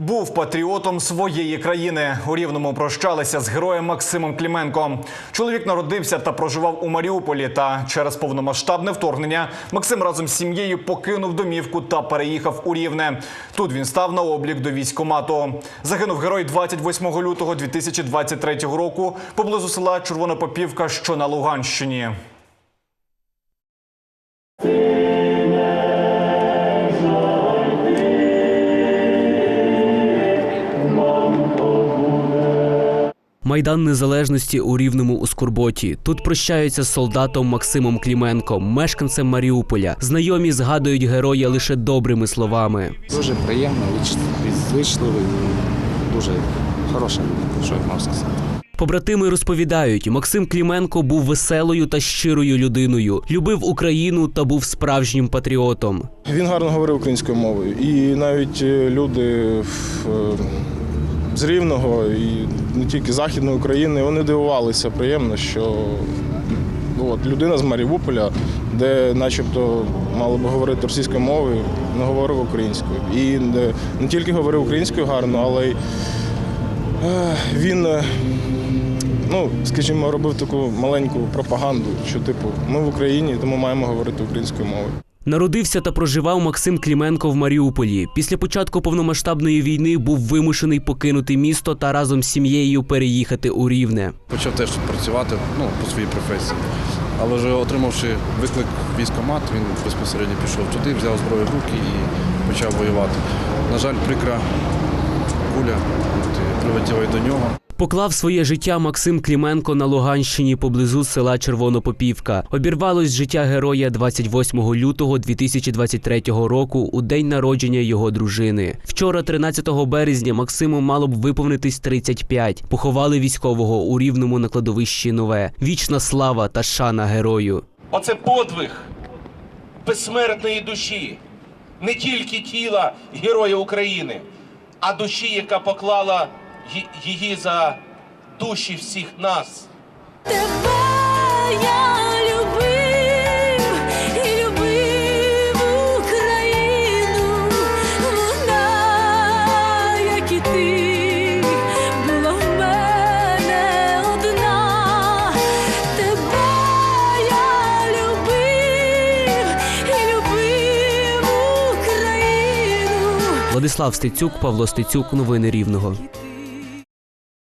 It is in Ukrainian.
Був патріотом своєї країни. У рівному прощалися з героєм Максимом Кліменко. Чоловік народився та проживав у Маріуполі. Та через повномасштабне вторгнення Максим разом з сім'єю покинув домівку та переїхав у Рівне. Тут він став на облік до військкомату. Загинув герой 28 лютого 2023 року поблизу села Червонопопівка, що на Луганщині. Майдан Незалежності у Рівному у Скорботі. Тут прощаються з солдатом Максимом Кліменком, мешканцем Маріуполя. Знайомі згадують героя лише добрими словами. Дуже приємно, вічливий, дуже хороша, що я мав сказати. Побратими розповідають, Максим Кліменко був веселою та щирою людиною, любив Україну та був справжнім патріотом. Він гарно говорив українською мовою. І навіть е, люди в, е, з Рівного і не тільки Західної України, вони дивувалися приємно, що ну, от, людина з Маріуполя, де начебто мало би говорити російською мовою, не говорив українською. І не, не тільки говорив українською гарно, але й е, він, ну, скажімо, робив таку маленьку пропаганду, що типу, ми в Україні, тому маємо говорити українською мовою. Народився та проживав Максим Кліменко в Маріуполі. Після початку повномасштабної війни був вимушений покинути місто та разом з сім'єю переїхати у Рівне. Почав теж працювати ну, по своїй професії. Але вже отримавши виклик в військкомат, він безпосередньо пішов туди, взяв зброю в руки і почав воювати. На жаль, прикра куля прилетіла і до нього. Поклав своє життя Максим Кліменко на Луганщині поблизу села Червонопопівка. Обірвалось життя героя 28 лютого 2023 року у день народження його дружини. Вчора, 13 березня, Максиму мало б виповнитись 35. Поховали військового у рівному на кладовищі нове. Вічна слава та шана герою. Оце подвиг безсмертної душі, не тільки тіла Героя України, а душі, яка поклала її за душі всіх нас. Тебе я любив і любив Україну, вона, як і ти, була в мене одна. Тебе я любив і любив Україну. Владислав Стецюк, Павло Стецюк. Новини Рівного.